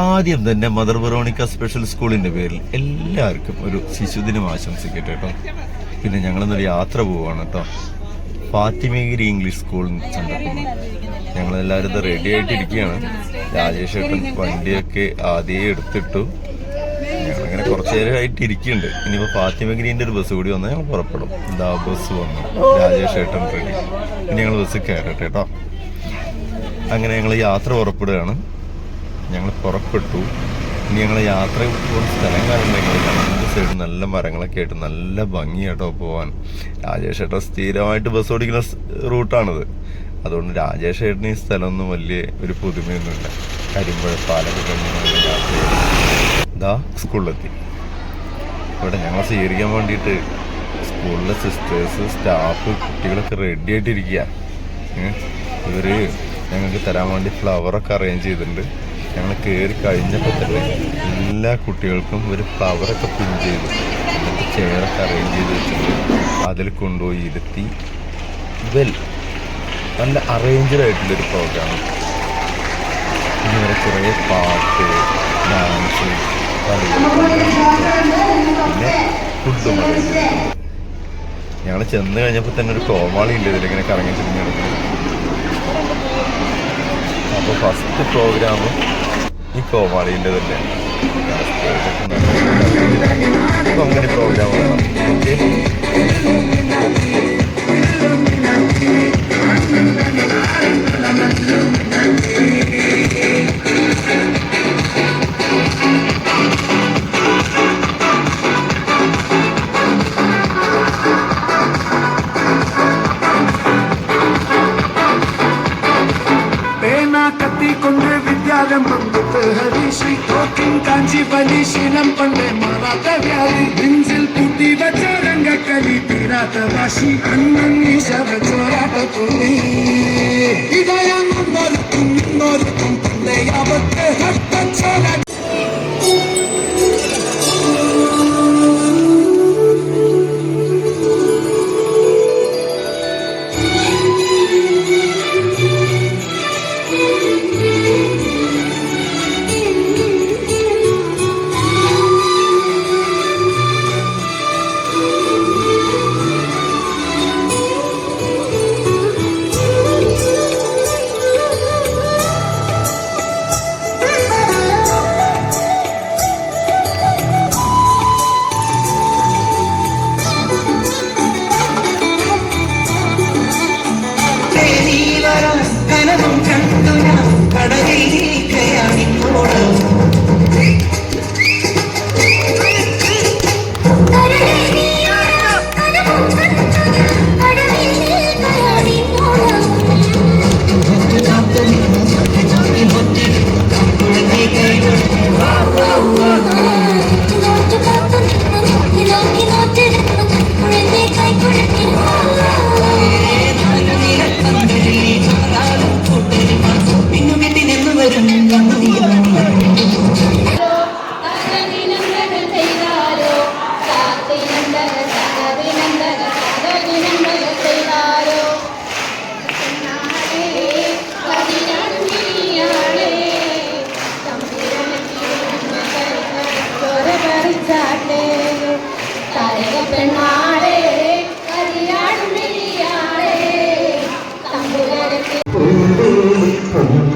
ആദ്യം തന്നെ mother Veronica special സ്കൂളിന്റെ പേരിൽ എല്ലാവർക്കും ഒരു ശിശുദിനം ആശംസിക്കട്ടെ കേട്ടോ. പിന്നെ ഞങ്ങളിന്നൊരു യാത്ര പോവാണ് കേട്ടോ. ഫാത്തിമഗിരി ഇംഗ്ലീഷ് സ്കൂളിൽ കണ്ടെത്തുന്നു ഞങ്ങളെല്ലാവരും റെഡി ആയിട്ടിരിക്കുകയാണ്. രാജേഷ് ഏട്ടൻ വണ്ടിയൊക്കെ ആദ്യമേ എടുത്തിട്ടു. ഞങ്ങളിങ്ങനെ കുറച്ചു നേരമായിട്ട് ഇരിക്കുന്നുണ്ട്. ഇനിയിപ്പോ ഫാത്തിമഗിരിന്റെ ഒരു ബസ് കൂടി വന്നാൽ ഞങ്ങൾ പുറപ്പെടും. ഇതാ ബസ് വന്നു. രാജേഷ് ഏട്ടൻ റെഡി ഇനി ഞങ്ങൾ ബസ് കയറട്ടെ കേട്ടോ. അങ്ങനെ ഞങ്ങൾ യാത്ര പുറപ്പെടുകയാണ്. ഞങ്ങൾ പുറപ്പെട്ടു. ഇനി ഞങ്ങൾ യാത്ര പോകുന്ന സ്ഥലം കാണുന്നുണ്ടെങ്കിൽ സൈഡ് നല്ല മരങ്ങളൊക്കെ ആയിട്ട് നല്ല ഭംഗിയാട്ടോ പോകാൻ രാജേഷ് ഏട്ടൻ സ്ഥിരമായിട്ട് ബസ് ഓടിക്കുന്ന റൂട്ടാണിത്. അതുകൊണ്ട് രാജേഷ് ഏട്ടന് ഈ സ്ഥലമൊന്നും വലിയ ഒരു പുതുമയൊന്നുമില്ല. കരിമ്പുഴ പാലൊക്കെ യാത്ര. ഇതാ സ്കൂളിലെത്തി. ഇവിടെ ഞങ്ങൾ സ്വീകരിക്കാൻ വേണ്ടിയിട്ട് സ്കൂളിലെ സിസ്റ്റേഴ്സ് സ്റ്റാഫ് കുട്ടികളൊക്കെ റെഡി ആയിട്ടിരിക്കുക ഇവർ ഞങ്ങൾക്ക് തരാൻ വേണ്ടി ഫ്ലവറൊക്കെ അറേഞ്ച് ചെയ്തിട്ടുണ്ട്. ഞങ്ങൾ കയറി കഴിഞ്ഞപ്പോൾ തന്നെ എല്ലാ കുട്ടികൾക്കും ഒരു ഫ്ലവറൊക്കെ പിൻ ചെയ്തു. എന്നിട്ട് ചെയറൊക്കെ അറേഞ്ച് ചെയ്ത് വെച്ചിട്ടുണ്ട് അതിൽ കൊണ്ടുപോയി ഇരുത്തി. വെൽ നല്ല അറേഞ്ച്ഡ് ആയിട്ടുള്ളൊരു പ്രോഗ്രാം ഇതുവരെ കുറേ പാട്ട് ഡാൻസ് പിന്നെ ഫുഡും ഞങ്ങൾ ചെന്ന് കഴിഞ്ഞപ്പോൾ തന്നെ ഒരു കോമാളി ഉണ്ട് ഇതിലിങ്ങനെ കറങ്ങി തിരിഞ്ഞെടുക്കുന്നത് അപ്പോൾ ഫസ്റ്റ് പ്രോഗ്രാം ഈ കോമാളിന്റെ തന്നെ അങ്ങനെ പ്രോഗ്രാം பாலிஷை தோக்கும் காஞ்சி பலி சீனம் பண்ணை மாறாத வியாதி நெஞ்சில் பூட்டி வச்ச ரங்க கலி தீராத ராசி அண்ணன் ஈசவ சோராத துணி இதயம் நொறுக்கும் நொறுக்கும் பிள்ளை அவத்து ஹட்ட சோராத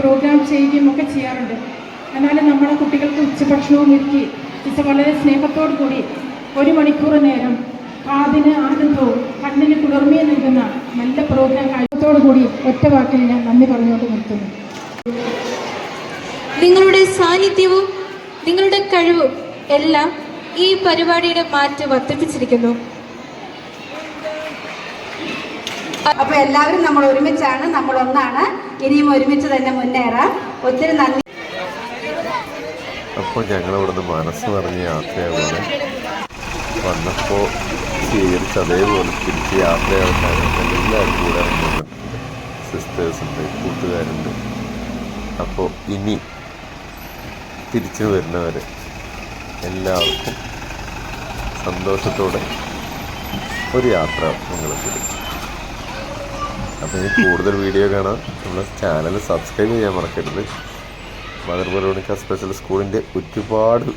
പ്രോഗ്രാം ചെയ്യുകയും ഒക്കെ ചെയ്യാറുണ്ട്. എന്നാലും നമ്മുടെ കുട്ടികൾക്ക് ഉച്ചഭക്ഷണവും ഒരുക്കി ടീച്ചർ വളരെ സ്നേഹത്തോടു കൂടി ഒരു മണിക്കൂർ നേരം കാതിന് ആനന്ദവും കണ്ണിന് കുളിർമയും നൽകുന്ന നല്ല പ്രോഗ്രാം കാഴ്ചത്തോടു കൂടി ഒറ്റ വാക്കിൽ ഞാൻ നന്ദി പറഞ്ഞുകൊണ്ട് നിർത്തുന്നു. നിങ്ങളുടെ സാന്നിധ്യവും നിങ്ങളുടെ കഴിവും എല്ലാം ഈ പരിപാടിയുടെ മാറ്റ് വർദ്ധിപ്പിച്ചിരിക്കുന്നു. അപ്പൊ എല്ലാവരും നമ്മൾ ഒരുമിച്ചാണ് നമ്മൾ ഒന്നാണ്. ഇനിയും ഒരുമിച്ച് തന്നെ മുന്നേറാം. ഒത്തിരി നന്ദി. അപ്പോൾ ഞങ്ങൾ ഇവിടുന്ന് മനസ്സ് നിറഞ്ഞ യാത്രയാണ് വന്നപ്പോൾ സ്വീകരിച്ച് അതേപോലെ തിരിച്ച് യാത്രയാൾക്കാരും എല്ലാവരും കൂടെ ഇറങ്ങിയിട്ടുണ്ട് സിസ്റ്റേഴ്സ് ഉണ്ട് കൂട്ടുകാരുണ്ട്. അപ്പോൾ ഇനി തിരിച്ചു വരുന്നവരെ എല്ലാവർക്കും സന്തോഷത്തോടെ ഒരു യാത്ര നിങ്ങൾ തരും അപ്പോൾ ഇനി കൂടുതൽ വീഡിയോ കാണാൻ നമ്മുടെ ചാനൽ സബ്സ്ക്രൈബ് ചെയ്യാൻ മറക്കരുത്. മദർ വെറോണിക്ക സ്പെഷ്യൽ സ്കൂളിന്റെ ഒരുപാട്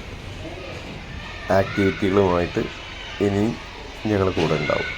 ആക്ടിവിറ്റികളുമായിട്ട് ഇനി ഞങ്ങൾ കൂടെ ഉണ്ടാവും.